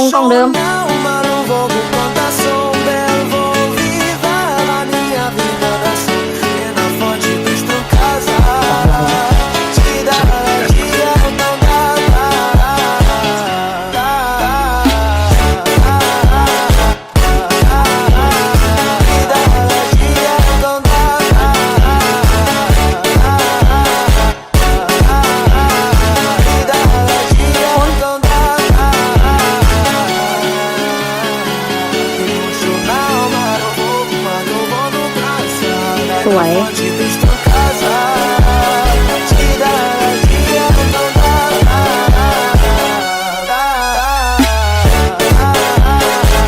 รงกล่องเดิม วย Pode vestir casa. Tira dia, não dá.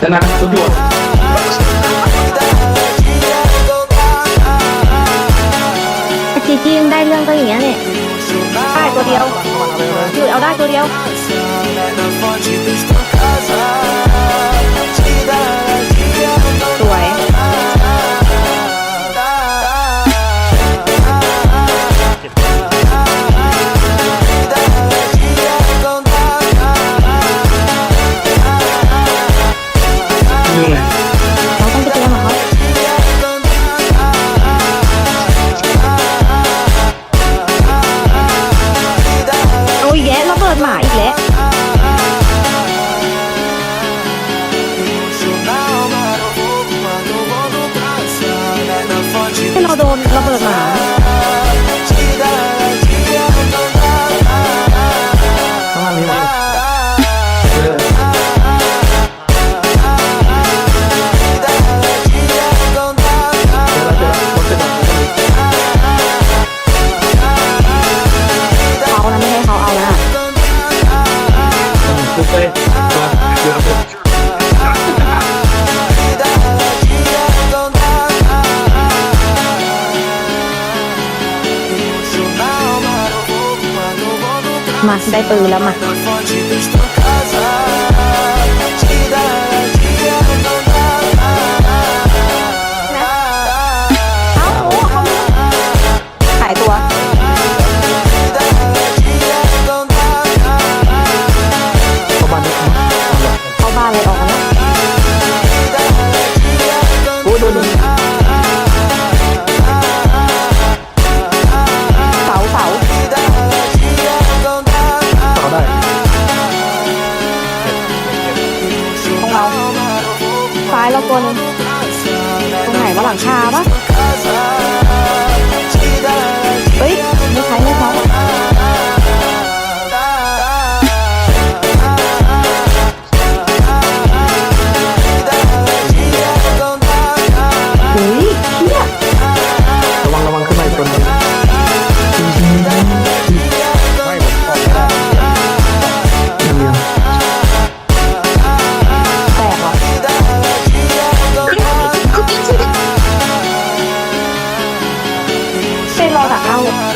ชนะสุดยอด Dia, não dá. จีจียังได้เรื่องก็อย่างเงี้ยเนี่ย ได้ตัวเดียวหยุดเอาได้ตัวเดียว ราโดนระเบิดหมาข้างล่างนี้มาเออเจอแล้วเจอแล้วรถเสร็จแล้วเขานะไม่ให้เขาเอานะปุ๊บเลยตัวเจอปุ๊ มาได้ปืนแล้วมาายเราตัวนึงตรงไหนว่าหลังคาปะ know.